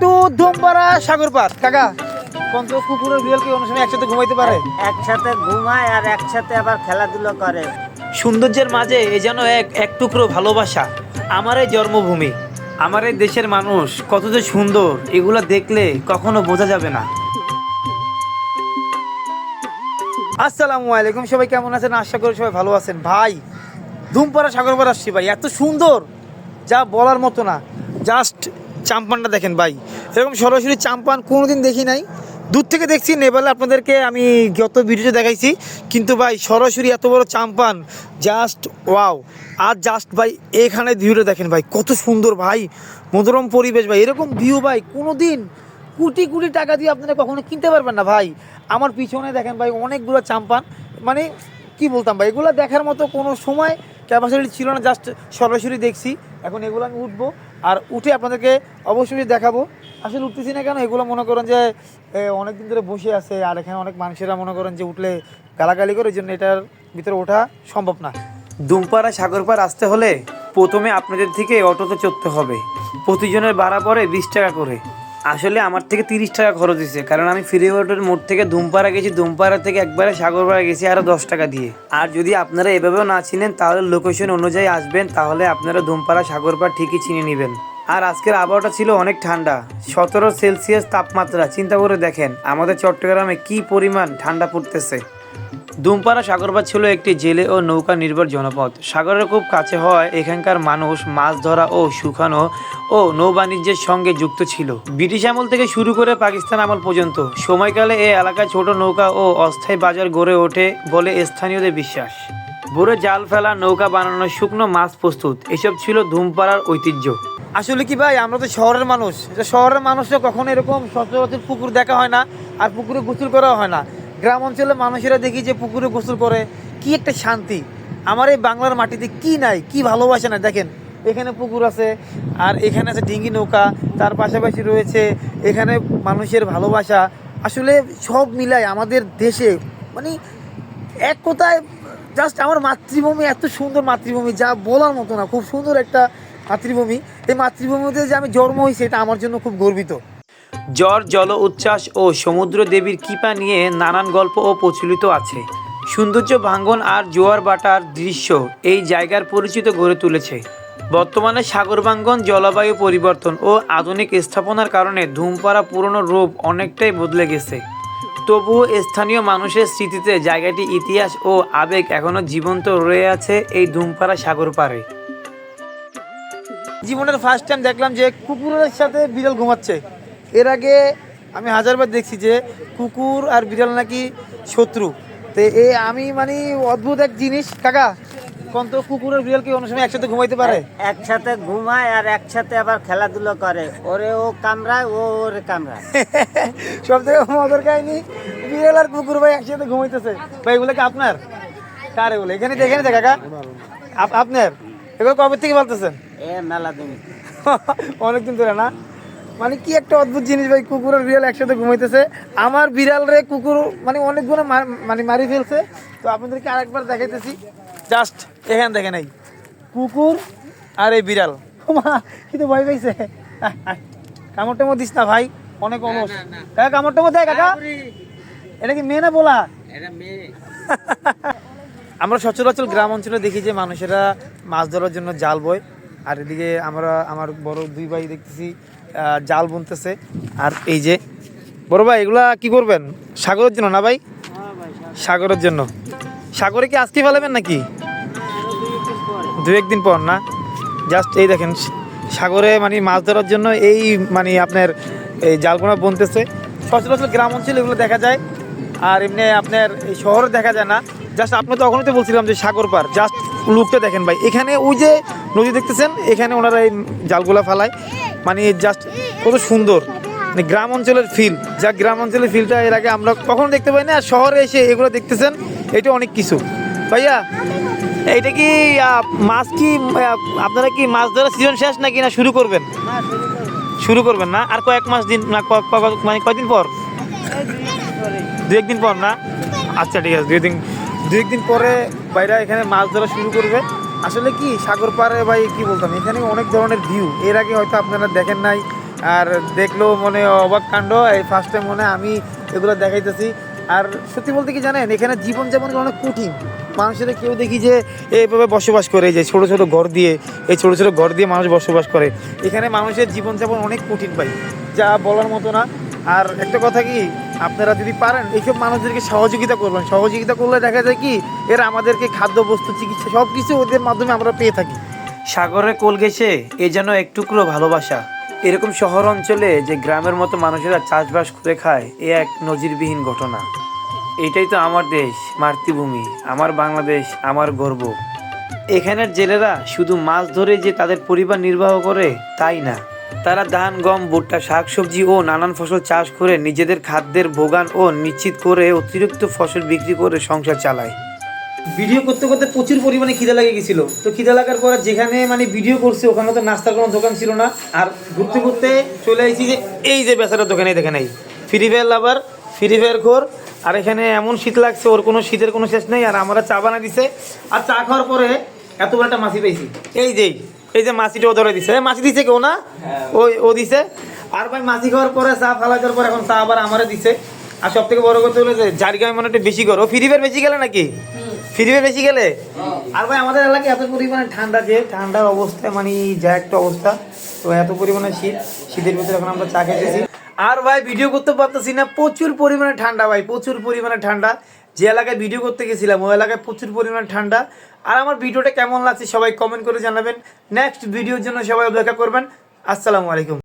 Two Dhumpara সাগর পাত কাকা। কোন কুকুরের বিড়াল কি সময় একসাথে ঘুমাইতে পারে। একসাথে ঘুমায় আর একসাথে আবার খেলাধুলো করে। সৌন্দর্যের মাঝে এ যেন এক এক টুকরো ভালোবাসা আমার এই জন্মভূমি। আমার এই দেশের মানুষ কত যে সুন্দর এগুলো দেখলে কখনো বোঝা যাবে না। আসসালামু আলাইকুম সবাই কেমন আছেন? আশা করি সবাই ভালো আছেন। ভাই ধুমপাড়া সাগরপাড়া আসছি ভাই এত সুন্দর যা বলার মতো না। জাস্ট চাম্পানটা দেখেন ভাই। এরকম সরাসরি চাম্পান কোনোদিন দেখি নাই। দূর থেকে দেখছি, নেপালে আপনাদেরকে আমি গত ভিডিওতে দেখাইছি। কিন্তু ভাই, সরাসরি এত বড় চাম্পান জাস্ট ওয়াও আর জাস্ট ভাই, এখানে ভিউটা দেখেন ভাই, কত সুন্দর ভাই। মনোরম পরিবেশ ভাই, এরকম ভিউ ভাই কোনো দিন কোটি কোটি টাকা দিয়ে আপনারা কখনো কিনতে পারবেন না ভাই। আমার পিছনে দেখেন ভাই, অনেকগুলো চাম্পান। মানে কি বলতাম ভাই, এগুলো দেখার মতো কোনো সময় ক্যাপাসিটি ছিল না জাস্ট সরাসরি দেখছি। এখন এগুলো আমি উঠবো। আর উঠে আপনাদেরকে অবশ্যই দেখাবো। আসলে উঠতেছি না কেন? এগুলো মনে করেন যে অনেকদিন ধরে বসে আছে আর এখানে অনেক মানুষেরা মনে করেন যে উঠলে গালাগালি করে জন্য এটার ভিতরে ওঠা সম্ভব না। দুমপাড়া, সাগরপাড় আসতে হলে প্রথমে আপনাদের থেকে অটোতে চড়তে হবে। প্রতিজনের বাড়া পড়ে বিশ টাকা করে। আসলে আমার থেকে তিরিশ টাকা খরচ হয়েছে, কারণ আমি ফ্রি হোটেল মোড় থেকে ধুমপাড়া গেছি, ধুমপাড়া থেকে একবারে সাগরপাড়া গেছি আরও দশ টাকা দিয়ে। আর যদি আপনারা এভাবেও না চিনেন, তাহলে লোকেশন অনুযায়ী আসবেন, তাহলে আপনারা ধুমপাড়া, সাগরপাড় ঠিকই চিনে নেবেন। আর আজকের আবহাওয়াটা ছিল অনেক ঠান্ডা, সতেরো সেলসিয়াস তাপমাত্রা, চিন্তা করে দেখেন, আমাদের চট্টগ্রামে কি পরিমাণ ঠান্ডা পড়তেছে। দুমপাড়া সাগরবাদ ছিল একটি জেলে ও নৌকা নির্ভর জনপদ। সাগরের খুব কাছে হয় এখানকার মানুষ মাছ ধরা ও শুকানো ও নৌ বাণিজ্যের সঙ্গে যুক্ত ছিল। ব্রিটিশ আমল থেকে শুরু করে পাকিস্তান আমল পর্যন্ত। সময়কালে এই এলাকায় ছোট নৌকা ও অস্থায়ী বাজার গড়ে ওঠে বলে স্থানীয়দের বিশ্বাস। ভোরে জাল ফেলা, নৌকা বানানো শুকনো মাছ প্রস্তুত, এসব ছিল ধুমপাড়ার ঐতিহ্য। আসলে কি ভাই, আমরা তো শহরের মানুষ। শহরের মানুষরা কখনো এরকম সচরাচর পুকুর দেখা হয় না, আর পুকুরে গোসল করা হয় না। গ্রাম অঞ্চলের মানুষেরা দেখি যে পুকুরে গোসল করে, কি একটা শান্তি। আমার এই বাংলার মাটিতে কি নাই, কি ভালোবাসা না দেখেন, এখানে পুকুর আছে, আর এখানে আছে ডিঙ্গি নৌকা, তার পাশাপাশি রয়েছে এখানে মানুষের ভালোবাসা। আসলে সব মিলাই আমাদের দেশে মানে এক কথায় জাস্ট আমার মাতৃভূমি, এত সুন্দর মাতৃভূমি, যা বলার মতো না, খুব সুন্দর একটা মাতৃভূমি। এই মাতৃভূমিতে যে আমি জন্ম হয়েছি, এটা আমার জন্য খুব গর্বিত। জ্বর, জল উচ্ছ্বাস ও সমুদ্র দেবীর কৃপা নিয়ে নানান গল্প ও প্রচলিত আছে। সৌন্দর্য ভাঙ্গন আর জোয়ার বাটার দৃশ্য এই জায়গার পরিচিত গড়ে তুলেছে। বর্তমানে সাগরবাঙ্গন জলবায়ু পরিবর্তন ও আধুনিক স্থাপনার কারণে ধূমপাড়া পুরনো রূপ অনেকটাই বদলে গেছে। তবুও স্থানীয় মানুষের স্মৃতিতে জায়গাটি ইতিহাস ও আবেগ এখনও জীবন্ত রয়ে আছে এই ধূমপাড়া সাগর পাড়ে। জীবনের ফার্স্ট টাইম দেখলাম যে কুকুরের সাথে বিড়াল ঘুমাচ্ছে। এর আগে আমি হাজারবার দেখছি যে কুকুর আর বিড়াল নাকি শত্রু। তো এ আমি মানে অদ্ভুত এক জিনিস। কাকা কোন তো কুকুরের বিড়াল কি অন্য সময় একসাথে ঘুমাইতে পারে? একসাথে ঘুমায় আর একসাথে আবার খেলাধুলো করে। ওরে ও কামড়ায় ও ওরে কামড়ায়। সব থেকে মজার কাহিনী বিড়াল আর কুকুর ভাই একসাথে ঘুমাইতেছে। ভাই এগুলো কি আপনার? কার এগুলো? এখানে দেখেন তো কাকা। আপ- আপনার? এগুলো কবে থেকে বলতেছেন এ মেলা দিন। অনেকদিন ধরে না? মানে কি একটা অদ্ভুত জিনিস ভাই কুকুর আর বিড়াল একসাথে ঘুমাইতেছে। আমার বিড়াল রে কুকুর মানে অনেকগুলো মানে মারি ফেলছে। তো আপনাদেরকে আরেকবার দেখাইতেছি। জাস্ট এখানে দেখে নাই কুকুর আর এই বিড়াল। কিন্তু ভয় পাইছে। কামড় টামড় দিস না ভাই অনেক অলস। কাকা কামড় টামড় দেয় কাকা। এটা কি মেয়ে না বলা আমরা সচরাচর গ্রাম অঞ্চলে দেখি যে মানুষেরা মাছ ধরার জন্য জাল বয়। আর এদিকে আমরা আমার বড় দুই ভাই দেখতেছি জাল বুনতেছে। আর এই যে, বড় ভাই, এগুলা কি করবেন? সাগরের জন্য না ভাই? সাগরের জন্য। সাগরে কি আজকে ফেলাবেন নাকি? দু একদিন পর না? জাস্ট এই দেখেন, সাগরে মানে মাছ ধরার জন্য এই মানে আপনার এই জালগুলো বুনতেছে। সচরাচর গ্রাম অঞ্চলে এগুলো দেখা যায়। আর এমনি আপনার এই শহরে দেখা যায় না। জাস্ট আপনি তখনই তো বলছিলাম যে সাগর পার। জাস্ট লুকটা দেখেন ভাই। এখানে ওই যে নদী দেখতেছেন, এখানে ওনারা এই জালগুলা ফালায়। মানে জাস্ট কত সুন্দর। মানে গ্রাম অঞ্চলের ফিল যা গ্রাম অঞ্চলের ফিলটা এর আগে আমরা কখনো দেখতে পাই না আর শহরে এসে এগুলো দেখতেছেন, এটা অনেক কিছু। ভাইয়া, এইটা কি মাছ কি আপনারা কি মাছ ধরার সিজন শেষ নাকি না শুরু করবেন? শুরু করবেন না? আর কয়েক মাস দিন, না মানে কয়দিন পর? দু একদিন পর না? আচ্ছা ঠিক আছে দুই দিন দু একদিন পরে বাইরে এখানে মাছ ধরা শুরু করবে। আসলে কি, সাগর পাড়ে ভাই কি বলতাম, এখানে অনেক ধরনের ভিউ এর আগে হয়তো আপনারা দেখেন নাই, আর দেখলেও মনে অবাক কাণ্ড, এই ফার্স্ট টাইম মনে আমি এগুলো দেখাইতেছি। আর সত্যি বলতে কি জানেন, এখানে জীবনযাপন অনেক কঠিন। মানুষের কেউ দেখি যে এইভাবে বসবাস করে যে ছোটো ছোটো ঘর দিয়ে, এই ছোটো ছোটো ঘর দিয়ে মানুষ বসবাস করে। এখানে মানুষের জীবনযাপন অনেক কঠিন ভাই, যা বলার মতো না। আর একটা কথা কি আপনারা যদি পারেন, এইসব মানুষদেরকে সহযোগিতা করবেন। সহযোগিতা করলে দেখা যায় কি, এরা আমাদেরকে খাদ্য, বস্তু, চিকিৎসা সব কিছু ওদের মাধ্যমে আমরা পেয়ে থাকি। সাগরের কোল গেছে এ যেন একটুকরো ভালোবাসা। এরকম শহর অঞ্চলে যে গ্রামের মতো মানুষেরা চাষবাস করে খায়, এ এক নজিরবিহীন ঘটনা। এটাই তো আমার দেশ, মাতৃভূমি, আমার বাংলাদেশ, আমার গর্ব। এখানের জেলেরা শুধু মাছ ধরে যে তাদের পরিবার নির্বাহ করে, তাই না? তারা ধান, গম, ভুট্টা, শাকসবজি ও নানান ফসল চাষ করে নিজেদের খাদ্যের ভোগান ও নিশ্চিত করে অতিরিক্ত ফসল বিক্রি করে সংসার চালায়। ভিডিও করতে করতে প্রচুর পরিমাণে খিদে লাগে গেছিল। তো খিদে লাগার পর যেখানে মানে ভিডিও করছে, ওখানে তো নাস্তার কোনো দোকান ছিল না। আর ঘুরতে ঘুরতে চলে আসছি যে, এই যে বেচারার দোকানে দেখে এই free fire lover free fire খোর। আর এখানে এমন শীত লাগছে, ওর কোনো শীতের কোনো শেষ নেই। আর আমরা চা বানা দিছে। আর চা খাওয়ার পরে এত বড় একটা মাছি পেয়েছি এই যেই এই যে মাছিটা ও ধরে দিছে। মাছি দিছে কেউ না? ওই ও দিছে। আর ভাই মাছি খাওয়ার পরে চা ফালা দেওয়ার পর এখন চা আবার আমারে দিছে। আর সব থেকে বড় কথা হলো যে জারিগামে মনে একটু বেশি করো। ফ্রি ফায়ার বেশি গেলে নাকি? ফ্রি ফায়ার বেশি গেলে আর ভাই আমাদের এলাকায় এত পরিমাণে ঠান্ডা যে ঠান্ডার অবস্থায় মানে যা একটা অবস্থা তো এত পরিমাণে শীত শীতের ভিতরে এখন আমরা চা খেতেছি। আর ভাই ভিডিও করতে পারতেছি না প্রচুর পরিমাণে ঠান্ডা ভাই প্রচুর পরিমাণে ঠান্ডা। যে এলাকায় ভিডিও করতে গেছিলাম, ওই এলাকায় প্রচুর পরিমাণ ঠান্ডা। আর আমার ভিডিওটা কেমন লাগছে সবাই কমেন্ট করে জানাবেন। নেক্সট ভিডিওর জন্য সবাই অপেক্ষা করবেন। আসসালামু আলাইকুম।